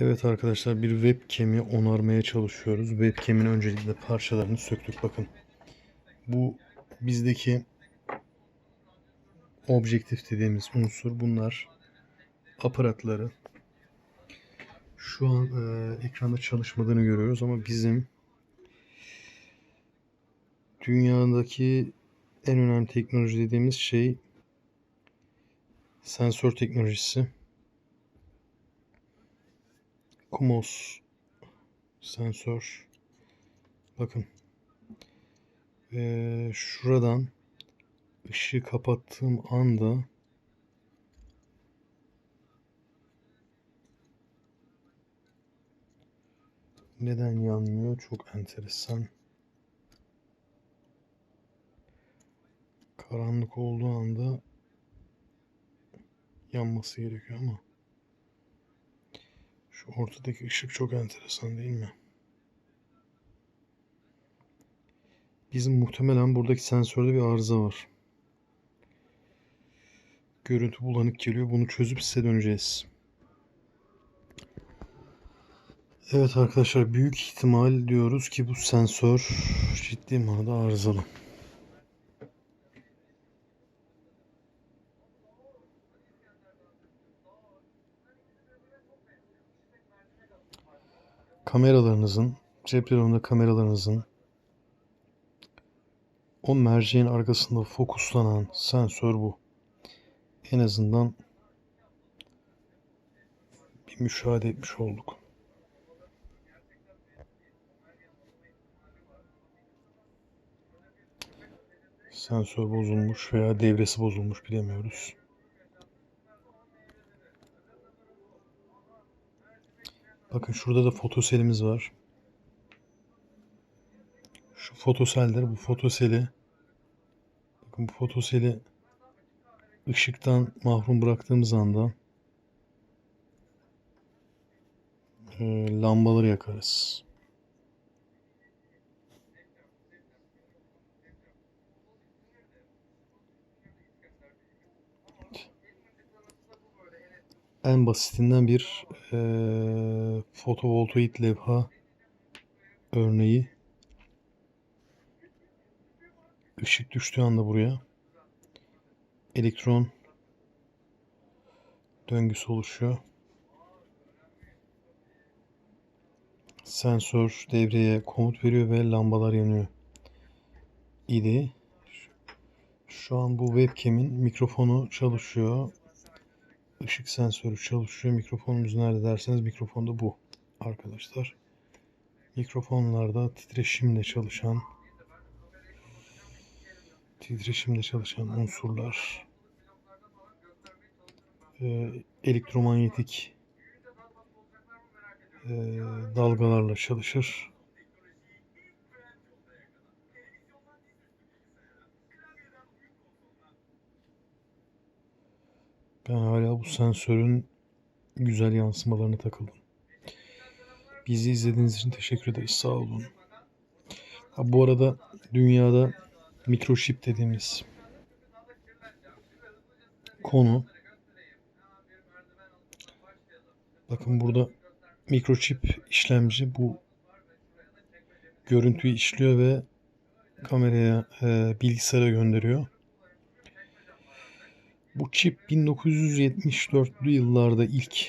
Evet arkadaşlar bir webcam'i onarmaya çalışıyoruz. Webcam'in öncelikle parçalarını söktük bakın. Bu bizdeki objektif dediğimiz unsur bunlar aparatları. Şu an e, ekranda çalışmadığını görüyoruz ama bizim dünyadaki en önemli teknoloji dediğimiz şey sensör teknolojisi. Kumos sensör. Bakın. Ee, şuradan ışığı kapattığım anda neden yanmıyor? Çok enteresan. Karanlık olduğu anda yanması gerekiyor ama ortadaki ışık çok enteresan değil mi? Bizim muhtemelen buradaki sensörde bir arıza var. Görüntü bulanık geliyor. Bunu çözüp size döneceğiz. Evet arkadaşlar büyük ihtimal diyoruz ki bu sensör ciddi manada arızalı. Kameralarınızın, cep telefonunda kameralarınızın o merceğin arkasında fokuslanan sensör bu. En azından bir müşahede etmiş olduk. Sensör bozulmuş veya devresi bozulmuş bilemiyoruz. Bakın şurada da fotoselimiz var. Şu fotoseldir. Bu fotoseli bakın bu fotoseli ışıktan mahrum bıraktığımız anda e, lambaları yakarız. En basitinden bir e, fotovoltaik levha örneği. Işık düştüğü anda buraya elektron döngüsü oluşuyor. Sensör devreye komut veriyor ve lambalar yanıyor. idi. Şu an bu webcam'in mikrofonu çalışıyor. Işık sensörü çalışıyor. Mikrofonumuz nerede derseniz mikrofon da bu arkadaşlar. Mikrofonlarda titreşimle çalışan titreşimle çalışan unsurlar e, elektromanyetik e, dalgalarla çalışır. Ben hala bu sensörün güzel yansımalarına takıldım. Bizi izlediğiniz için teşekkür ederiz. Sağ olun. Ha, bu arada dünyada mikroşip dediğimiz konu bakın burada mikroçip işlemci bu görüntüyü işliyor ve kameraya e, bilgisayara gönderiyor. Bu çip 1974'lü yıllarda ilk